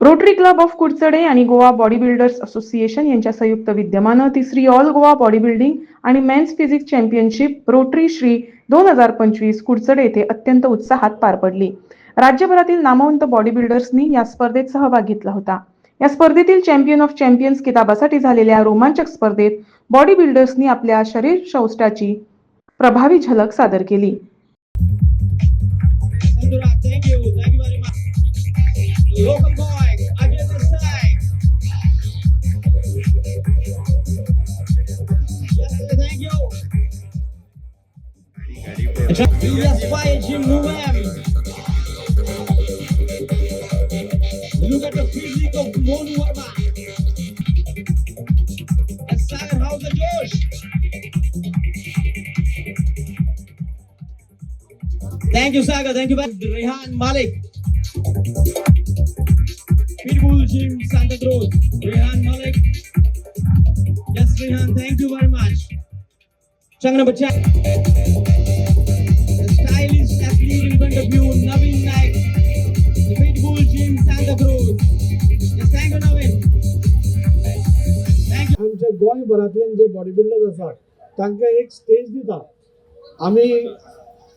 Rotary club of Kudchade आणि Goa body builders association यांच्या संयुक्त विद्यमानं तिसरी ऑल गोवा बॉडी बिल्डिंग आणि men's physics championship Rotary Shri दोन हजार पंचवीस कुडचडे येथे अत्यंत उत्साहात पार पडली. राज्यभरातील नामवंत बॉडी बिल्डर्सनी या स्पर्धेत सहभाग घेतला होता. या स्पर्धेतील चॅम्पियन ऑफ चॅम्पियन्स किताबासाठी झालेल्या रोमांचक स्पर्धेत बॉडी बिल्डर्सनी आपल्या शरीर शौष्टाची प्रभावी झलक सादर केली. Welcome back. Look at the physique of Sagar, how's the Josh? Thank you, Sagar. Thank you, Rehan Malik. Pitbull Jim Santa Cruz. Rehan Malik. Yes, Rehan. Thank you very much. चांग number चार stylish athlete in front of you आमच्या गोंयभरांतल्यान जे body builders आसात तांकां एक stage दिता आमी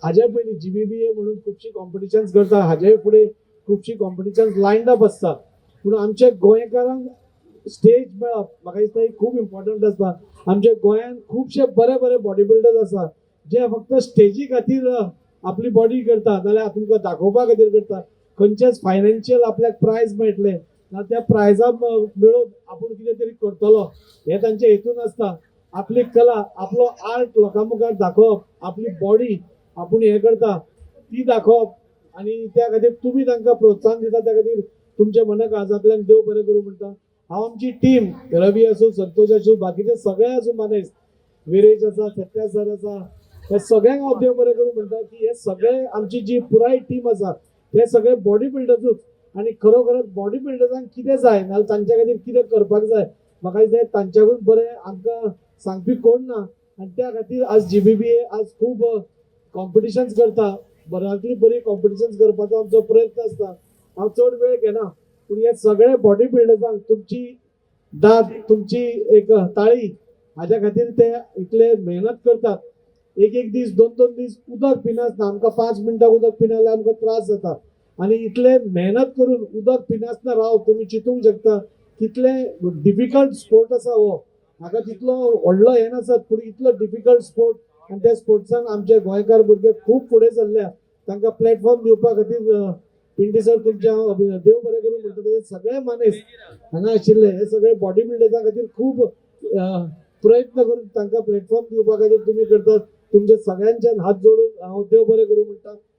हाज्या पयलीं जी बी बी ए म्हणून खुबशीं कॉम्पिटिशन्स करता हाजे फुडें खुबशीं कॉम्पिटिशन्स लायन अप आसता पूण आमच्या गोंयकारांक स्टेज मेळप म्हाका दिसता एक खूब इम्पॉर्टंट आसता आमच्या गोंयांत खुबशे बरे बरे बॉडी बिल्डर्स आसा जे फक्त स्टेजी खातीर आपली बॉडी करता नाल्यार तुमकां दाखोवपा खातीर करता खंयचेच फायनान्शियल आपल्याक प्रायज मेळटले. ना त्या प्रायजा मेळून आपूण कितें तरी करतलो. हे तांचे हेतून आसता आपली कला आपलो आर्ट लोकां मुखार दाखोवप आपली बॉडी आपूण हे करता. ती दाखोवप आनी त्या खातीर तुमी तांकां प्रोत्साहन दिता. त्या खातीर तुमच्या मनाकाळजांतल्यान देव बरें करूं म्हणटा. आमची टीम रवी आसूं संतोष आसूं बाकीचे सगळे आसूं मानेस विरेश आसा सत्या सर आसा हे सगळ्यांक हांव देव बरें करूं म्हणटा की हे सगळे आमची जी पुराय टीम आसा ते सगळे बॉडी बिल्डरूच आनी खरोखरच बॉडी बिल्डरांक कितें जाय नाल्यार तांच्या खातीर कितें करपाक जाय म्हाका दिसता तांच्याकून बरें आमकां सांगपी कोण ना आनी त्या खातीर आज जी बी बी ए आज खूब कॉम्पिटिशन्स करता. बऱ्यांतली बरी कॉम्पिटिशन्स करपाचो आमचो प्रयत्न आसता हांव चड वेळ घेना. पूण हे सगळे बॉडी बिल्डर्सांक तुमची दाद तुमची एक ताळी हाज्या खातीर ते इतले मेहनत करतात. एक एक दीस दोन दोन दीस उदक पिनासना आमकां पांच मिनटां उदक पिनाल्यार आमकां त्रास जाता. आनी इतले मेहनत करून उदक पिनासना राव तुमी चिंतूंक शकता कितले डिफिकल्ट स्पोर्ट आसा हो. म्हाका तितलो व्हडलो हें नासत पूण इतलो डिफिकल्ट स्पोर्ट आनी त्या स्पोर्ट्सान आमचे गोंयकार भुरगे खूब फुडें सरल्या. तांकां प्लॅटफॉर्म दिवपा खातीर पिंटे सर तुमच्या हांव देव बरें करूं म्हणटा सगळे मानेस हांगा आशिल्ले हे सगळे बॉडी बिल्डर्सां खातीर खूब प्रयत्न करून तांकां प्लॅटफॉर्म दिवपा खातीर तुमी करतात. तुमचे सगळ्यांच्यान हात जोडून हांव देव बरें करूं म्हणटा